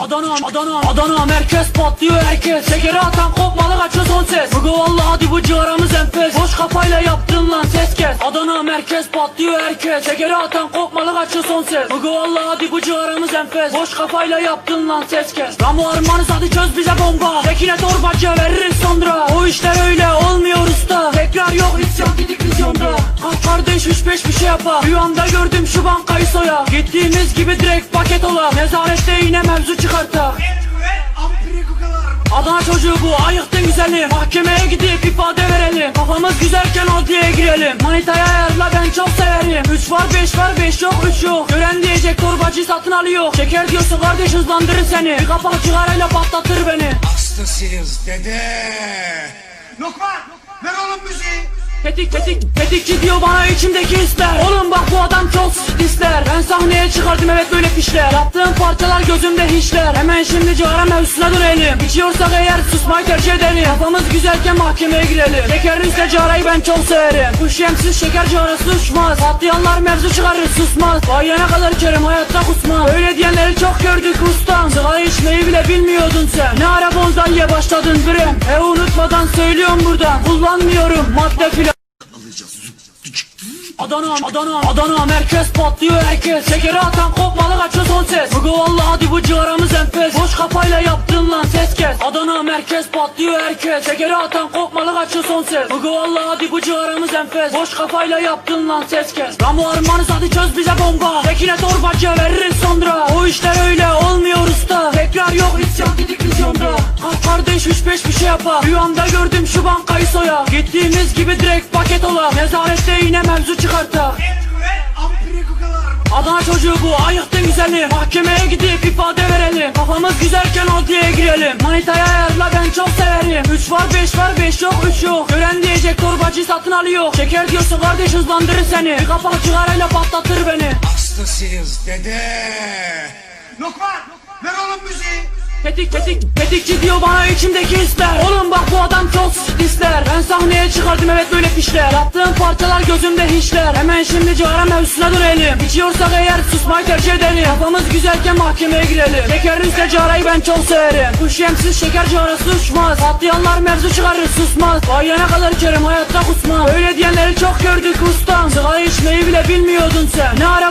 Adana, Adana, Adana merkez patlıyor herkes. Şekeri atan kopmalı kaçıyor son ses. Bugü vallahi hadi bu ciğaramız enfes. Boş kafayla yaptın lan ses kes. Adana merkez patlıyor herkes. Şekeri atan kopmalı kaçıyor son ses. Bugü vallahi hadi bu ciğaramız enfes. Boş kafayla yaptın lan ses kes. Ramu armanız hadi çöz bize bomba. Tekine torbacıya veririz sonra. O işler öyle üç beş bir şey yapar. Rüyamda gördüm şu bankayı soya. Gittiğimiz gibi direkt paket ola. Nezarette yine mevzu çıkarta Adana çocuğu bu ayıktın güzeli Mahkemeye gidip ifade verelim. Kafamız güzelken adliyeye girelim. Manitaya ayarla ben çok severim. 3 var 5 var 5 yok 3 yok. Gören diyecek torbacı satın alıyor. Şeker diyorsa kardeş hızlandırır seni. Bir kapak cigarayla patlatır beni. Hastasıyız dede. Lokman ver oğlum müziği. Tetik tetik tetikçi diyor bana içimdeki hisler Oğlum bak bu adam çok ister Ben sahneye çıkardım evet böyle fişler Yaptığım parçalar gözümde hiçler. Hemen şimdi cigara mevzusuna dönelim. İçiyorsak eğer susmayı tercih edelim. Kafamız güzelken mahkemeye girelim. Şekerli üstte cigarayı ben çok severim. Bu şemsiz şeker cigarası uçmaz Patlayanlar mevzu çıkarır susmaz. Bayana kadar içerim hayatta sen Ne ara bonzaiye başladın bre E unutmadan söylüyorum buradan Kullanmıyorum madde filan. Adana, Adana, Adana merkez patlıyor herkes. Şekeri atan kopmalı kaçıyor son ses. Bugü vallahi hadi bu ciğaramız enfes. Boş kafayla yaptın lan ses kes. Adana merkez patlıyor herkes. Şekeri atan kopmalı kaçıyor son ses. Bugü vallahi hadi bu ciğaramız enfes. Boş kafayla yaptın lan ses kes. Ramu armanız hadi çöz bize bomba. Tekine torbacıya veririz sonra. O işler yapar. Rüyamda gördüm şu bankayı soya. Gittiğimiz gibi direkt paket ola. Nezarette yine mevzu çıkarta Adana çocuğu bu ayıktın güzeli. Mahkemeye gidip ifade verelim. Kafamız güzelken adliyeye girelim. Manitaya ayarla ben çok severim. 3 var 5 var 5 yok 3 yok. Gören diyecek torbacı satın alıyor. Şeker diyorsa kardeş hızlandırır seni. Bir kapak cigarayla patlatır beni. Hastasıyız dede. Lokman ver müziği. Tetik tetik tetikçi diyor bana içimdeki hisler. Oğlum bak bu adam çok ister Ben sahneye çıkardım evet böyle fişler Yaptığım parçalar gözümde hiçler. Hemen şimdi cigara mevzusuna dönelim. İçiyorsak eğer susmayı tercih edelim. Kafamız güzelken mahkemeye girelim. Şekerli üstte cigarayı ben çok severim. Bu şemsiz şeker cigarası uçmaz Patlayanlar mevzu çıkarır susmaz. Bayana kadar içerim hayatta kusmam. Öyle diyenleri çok gördük ustam. Sigara içmeyi bile bilmiyordun sen. Ne ara